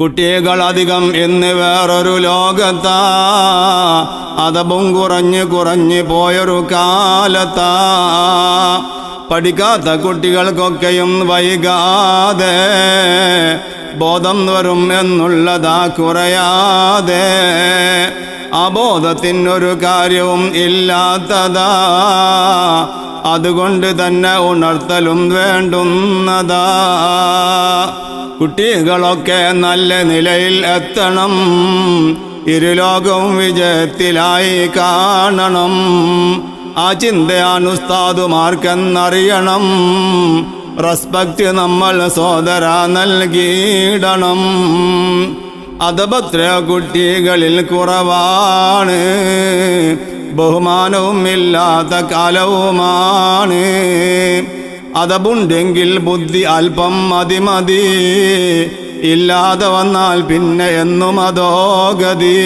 കുട്ടികളധികം എന്ന് വേറൊരു ലോകത്താ. അതപും കുറഞ്ഞ് കുറഞ്ഞ് പോയൊരു കാലത്താ. പഠിക്കാത്ത കുട്ടികൾക്കൊക്കെയും വൈകാതെ ബോധം വരും എന്നുള്ളതാ കുറയാതെ. അബോധത്തിനൊരു കാര്യവും ഇല്ലാത്തതാ. അതുകൊണ്ട് തന്നെ ഉണർത്തലും വേണ്ടുന്നതാ. കുട്ടികളൊക്കെ നല്ല നിലയിൽ എത്തണം. ഇരുലോകവും വിജയത്തിലായി കാണണം. ആ ചിന്തയാണ് ഉസ്താദുമാർക്കെന്നറിയണം. റെസ്പെക്റ്റ് നമ്മൾ സോദര നൽകിയിടണം. അതപത്ര കുട്ടികളിൽ കുറവാണ്. ബഹുമാനവും ഇല്ലാത്ത കാലവുമാണ്. അതപുണ്ടെങ്കിൽ ബുദ്ധി അല്പം മതി മതി. ഇല്ലാതെ വന്നാൽ പിന്നെ എന്നും അതോഗതി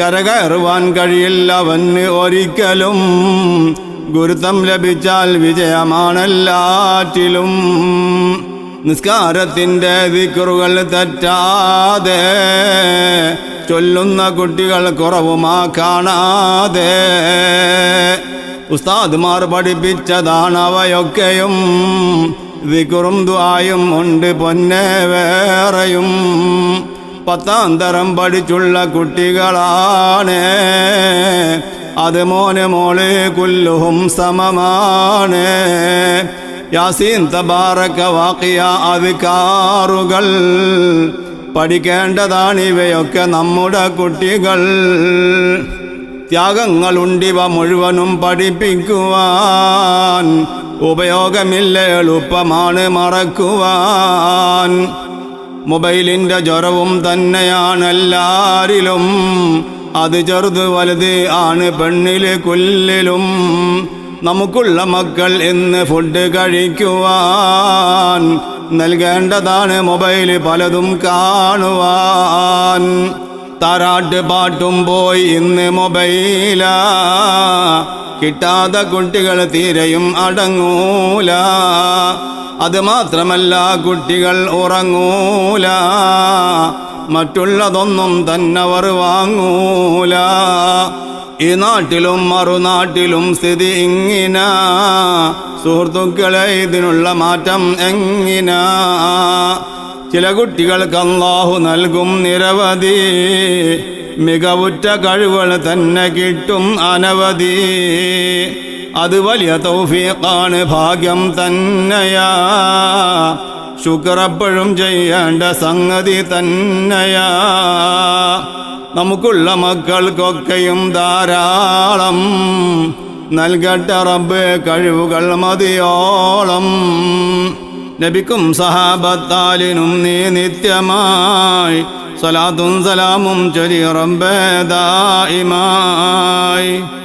കരകയറുവാൻ കഴിയില്ലവന് ഒരിക്കലും. ഗുരുത്വം ലഭിച്ചാൽ വിജയമാണെല്ലാറ്റിലും. നിസ്കാരത്തിന്റെ ദിക്കറുകൾ തെറ്റാതെ ചൊല്ലുന്ന കുട്ടികൾ കുറവുമാ കാണാതെ. ഉസ്താദ്മാർ പഠിപ്പിച്ചതാണ് അവയൊക്കെയും. ദിക്കുറും ദ്വായും ഉണ്ട് പൊന്നെ വേറെയും. പത്താം തരം പഠിച്ചുള്ള കുട്ടികളാണ്. അത് മോന് മോൾ കുല്ലുഹും സമമാണ്. യാസീൻ തബാറക്ക വാക്കിയ അധികാറുകൾ പഠിക്കേണ്ടതാണ് ഇവയൊക്കെ നമ്മുടെ കുട്ടികൾ. ത്യാഗങ്ങളുണ്ടിവ മുഴുവനും പഠിപ്പിക്കുവാൻ. ഉപയോഗമില്ല എളുപ്പമാണ് മറക്കുവാൻ. മൊബൈലിന്റെ ജ്വരവും തന്നെയാണ് എല്ലാരിലും. അത് ചെറുത് വലുത് ആണ് പെണ്ണിൽ കുല്ലിലും. നമുക്കുള്ള മക്കൾ എന്ന് ഫുഡ് കഴിക്കുവാൻ നൽകേണ്ടതാണ് മൊബൈൽ പലതും കാണുവാൻ. താരാട്ട് പാട്ടും പോയി ഇന്ന് മൊബൈല കിട്ടാതെ കുട്ടികൾ തീരെയും അടങ്ങൂല. അത് മാത്രമല്ല കുട്ടികൾ ഉറങ്ങൂല. മറ്റുള്ളതൊന്നും തന്നവർ വാങ്ങൂല. ഈ നാട്ടിലും മറുനാട്ടിലും സ്ഥിതി ഇങ്ങിന. സുഹൃത്തുക്കളെ ഇതിനുള്ള മാറ്റം എങ്ങിന? ചില കുട്ടികൾക്ക് അള്ളാഹു നൽകും നിരവധി. മികവുറ്റ കഴിവുകൾ തന്നെ കിട്ടും അനവധി. അത് വലിയ തൗഫീഖാണ് ഭാഗ്യം തന്നെയാ. ശുക്രപ്പോഴും ചെയ്യേണ്ട സംഗതി തന്നെയാ. നമുക്കുള്ള മക്കൾക്കൊക്കെയും ധാരാളം നൽകട്ട റബ്ബ് കഴിവുകൾ മതിയോളം. നബിക്കും സഹാബത്താലിനും നീ നിത്യമായി. സലാത്തും സലാമും ചൊരി റബ്ബേ ദായിമായി